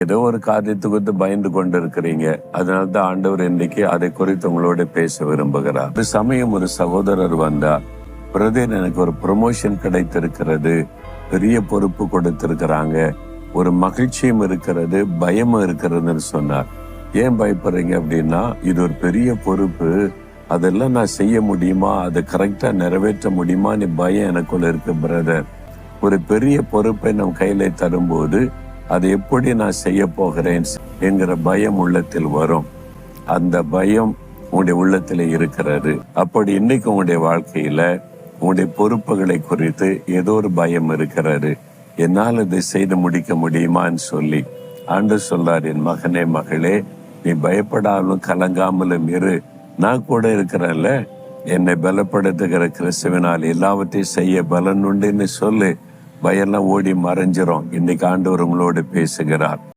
ஏதோ ஒரு காரியத்தை குறித்து பயந்து கொண்டு இருக்கிறீங்க அதனால தான் ஆண்டவர் இன்னைக்கு அதை குறித்து உங்களோட பேச விரும்புகிறார். ஒரு சமயம் ஒரு சகோதரர் வந்தா பிரதர் எனக்கு ஒரு ப்ரொமோஷன் கிடைத்திருக்கிறது. பெரிய பொறுப்பு கொடுத்திருக்கிறாங்க. ஒரு மகிழ்ச்சியும் இருக்கிறது பயமும் இருக்கிறதுன்னு சொன்னார். ஏன் பயப்படுறீங்க அப்படின்னா இது ஒரு பெரிய பொறுப்பு. அதெல்லாம் நான் செய்ய முடியுமா? அதை கரெக்டா நிறைவேற்ற முடியுமான்னு பயம் எனக்குள்ள இருக்கு பிரதர் ஒரு பெரிய பொறுப்பை நம் கையில தரும்போது அது எப்படி நான் செய்ய போகிறேன் என்கிற பயம் உள்ளத்தில் வரும். அந்த பயம் உங்களுடைய உள்ளத்தில் இருக்கிறது. அப்படி இன்னைக்கு உங்களுடைய வாழ்க்கையில உங்களுடைய பொறுப்புகளை குறித்து ஏதோ ஒரு பயம் இருக்கிறது. என்னால் இதை செய்து முடிக்க முடியுமான்னு சொல்லி ஆண்டு சொல்றார் என் மகனே மகளே நீ பயப்படாமலும் கலங்காமலும் இரு. நான் கூட இருக்கிறேன்ல. என்னை பலப்படுத்துகிற கிறிஸ்துவினால் எல்லாவற்றையும் செய்ய பலன் உண்டுன்னு சொல்லு. பயம்லாம் ஓடி மறைஞ்சிரும். இன்னைக்கு ஆண்டவர் உங்களோடு பேசுகிறார்.